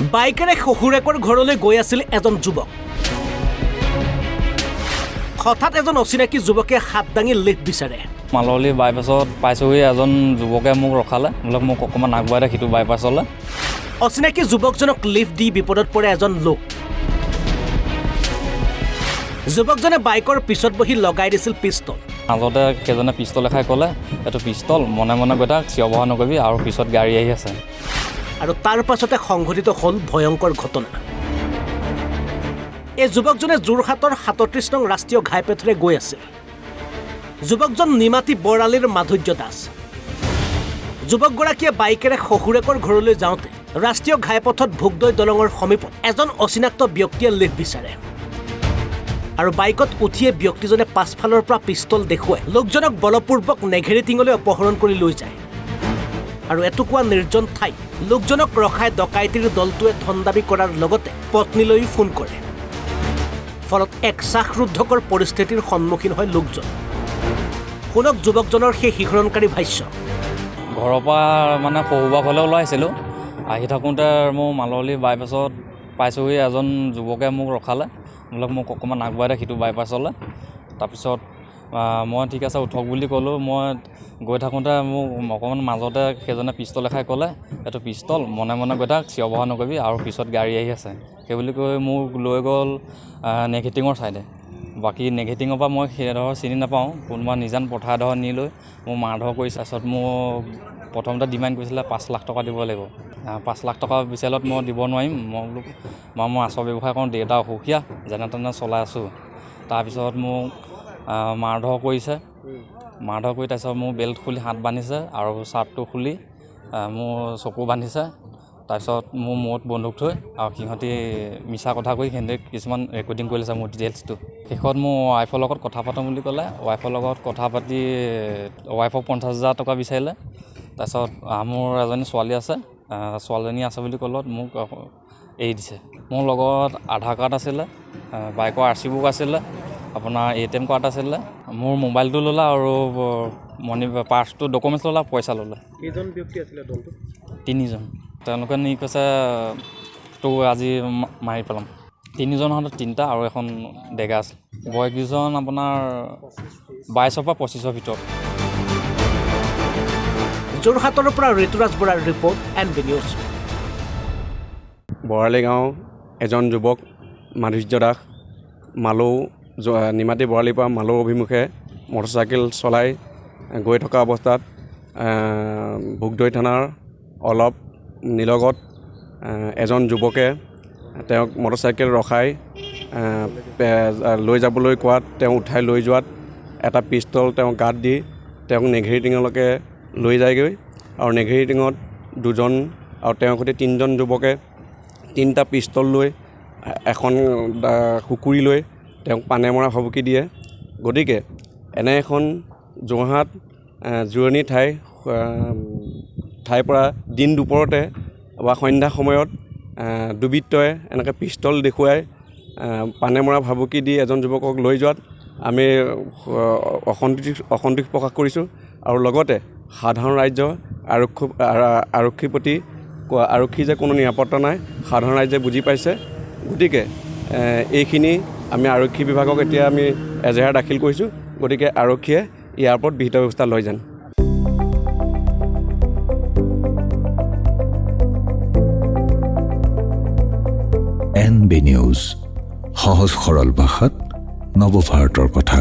বাইকেৰে শহুৰেকৰ ঘৰলৈ গৈ আছিল এজন যুৱক। হঠাৎ এজন অচিনাকি যুৱকে হাত দাঙি লিফ্ট বিচাৰে। মালৱলী বাইপাছত পাইছোঁহি এজন যুৱকে মোক ৰখালে। বোলে মোক অকণমান আগবঢ়াই দে সিটো বাইপাছলৈ। অচিনাকি যুৱকজনক লিফ্ট দি বিপদত পৰে এজন লোক। যুৱকজনে বাইকৰ পিছত বহি লগাই দিছিল পিষ্টল। মাজতে সেইজনে পিষ্টল এখাই ক'লে এইটো পিষ্টল মনে মনে গৈ থাক চিঞৰ বাখৰ নকৰিবি আৰু পিছত গাড়ী আহি আছে। আৰু তাৰ পাছতে সংঘটিত হ'ল ভয়ংকৰ ঘটনা। এই যুৱকজনে যোৰহাটৰ সাতত্ৰিছ নং ৰাষ্ট্ৰীয় ঘাইপথেৰে গৈ আছিল যুৱকজন নিমাতী বৰালিৰ মাধুৰ্য দাস। যুৱকগৰাকীয়ে বাইকেৰে শহুৰেকৰ ঘৰলৈ যাওঁতে ৰাষ্ট্ৰীয় ঘাইপথত ভোগদৈ দলঙৰ সমীপত এজন অচিনাক্ত ব্যক্তিয়ে লিফ্ট বিচাৰে। আৰু বাইকত উঠিয়ে ব্যক্তিজনে পাছফালৰ পৰা পিষ্টল দেখুৱাই লোকজনক বলপূৰ্বক নেঘেৰি টিঙলৈ অপহৰণ কৰি লৈ যায়। আৰু এটুকুৰা নিৰ্জন ঠাইত লোকজনক ৰখাই ডকাইতিৰ দলটোৱে ধন দাবি কৰাৰ লগতে পত্নীলৈও ফোন কৰে। ফলত এক শ্বাসৰুদ্ধকৰ পৰিস্থিতিৰ সন্মুখীন হয় লোকজন। শুনক যুৱকজনৰ সেই শিহৰণকাৰী ভাষ্য। ঘৰৰ পৰা মানে শহুবাক হ'লে ওলাই আহিছিলোঁ। আহি থাকোঁতে মোৰ মালৱলী বাইপাছত পাইছোঁহি, এজন যুৱকে মোক ৰখালে। বোলে মোক অকণমান আগবঢ়াই দে সিটো বাইপাছলৈ তাৰপিছত মই ঠিক আছে উঠক বুলি ক'লোঁ। মই গৈ থাকোঁতে মোক অকণমান মাজতে সেইজনে পিষ্টল এখাই ক'লে এইটো পিষ্টল মনে মনে গৈ থাক চিঞৰ বাখৰ নকৰিবি আৰু পিছত গাড়ী আহি আছে। সেই বুলি কৈ মোক লৈ গ'ল নেঘেটিঙৰ ছাইডে। বাকী নেঘেটিঙৰ পৰা মই সেইডোখৰ চিনি নাপাওঁ। কোনোবা নিজান পথাৰ এডোখৰ নি লৈ মোৰ মাৰধৰ কৰিছে। তাৰপিছত মোক প্ৰথমতে ডিমাণ্ড কৰিছিলে পাঁচ লাখ টকা দিব লাগিব। পাঁচ লাখ টকা বিচাৰিলত মই দিব নোৱাৰিম। মই বোলো মই মই আচৰ ব্যৱসায় কৰোঁ দেউতা অসুখীয়া যেনে তেনে চলাই আছোঁ। তাৰপিছত মোক মাৰধৰ কৰিছে। মাৰধৰ কৰি তাৰপিছত মোৰ বেল্ট খুলি হাত বান্ধিছে আৰু চাৰ্টটো খুলি মোৰ চকু বান্ধিছে। তাৰপিছত মোৰ মূৰত বন্দুক থৈ আৰু সিহঁতি মিছা কথা কৈ সিহঁতে কিছুমান ৰেকৰ্ডিং কৰি লৈছে মোৰ ডিটেইলছটো শেষত মোৰ ৱাইফৰ লগত কথা পাতোঁ বুলি ক'লে। ৱাইফৰ লগত কথা পাতি ৱাইফক পঞ্চাছ হাজাৰ টকা বিচাৰিলে। তাৰপিছত মোৰ এজনী ছোৱালী আছে ছোৱালীজনী আছে বুলি ক'লত মোক এৰি দিছে। মোৰ লগত আধাৰ কাৰ্ড আছিলে বাইকৰ আৰ চি বুক আছিলে আপোনাৰ এ টি এম কাৰ্ড আছিলে মোৰ মোবাইলটো ল'লা আৰু মনি পাৰ্চটো ডকুমেণ্টছ ল'লা পইচা ল'লে। কেইজন ব্যক্তি আছিলে দলটো তিনিজন। তেওঁলোকে নি কৈছে তোক আজি মাৰি পেলাম। তিনিজন হাতত তিনিটা আৰু এখন ডেগা আছিল। বয়সকেইজন আপোনাৰ বাইছৰ পৰা পঁচিছৰ ভিতৰত। যোৰহাটৰ পৰা ঋতুৰাজ বৰাৰ ৰিপৰ্ট এন বি নিউজ। বৰালি গাঁও এজন যুৱক মাধুৰ্য দাস মালৌ নিমাতী বৰালিৰ পৰা মালৌ অভিমুখে মটৰচাইকেল চলাই গৈ থকা অৱস্থাত ভোগদৈ থানাৰ অলপ নিলগত এজন যুৱকে তেওঁক মটৰচাইকেল ৰখাই লৈ যাবলৈ কোৱাত তেওঁ উঠাই লৈ যোৱাত এটা পিষ্টল তেওঁ গাত দি তেওঁক নেঘেৰি টিঙলৈকে লৈ যায়গৈ আৰু নেঘেৰি টিঙত দুজন আৰু তেওঁৰ সৈতে তিনিজন যুৱকে তিনিটা পিষ্টল লৈ এখন কুকুৰি লৈ তেওঁক পানে মৰা ভাবুকি দিয়ে। গতিকে এনে এখন যোৰহাট জিৰণি ঠাই ঠাইৰ পৰা দিন দুপৰতে বা সন্ধ্যা সময়ত দুৰ্বৃত্তই এনেকৈ পিষ্টল দেখুৱাই পানে মৰা ভাবুকি দি এজন যুৱকক লৈ যোৱাত আমি আহ, অসন্তুষ্টি অসন্তোষ প্ৰকাশ কৰিছোঁ আৰু লগতে সাধাৰণ ৰাজ্য আৰক্ষী আৰক্ষীৰ প্ৰতি আৰক্ষী যে কোনো নিৰাপত্তা নাই সাধাৰণ ৰাইজে বুজি পাইছে। গতিকে এইখিনি আমি আৰক্ষী বিভাগক এতিয়া আমি এজেহাৰ দাখিল কৰিছোঁ। গতিকে আৰক্ষীয়ে ইয়াৰ ওপৰত বিহিত ব্যৱস্থা লয় যেন। এন বি নিউজ সহজ সৰল ভাষাত নৱভাৰতৰ কথা।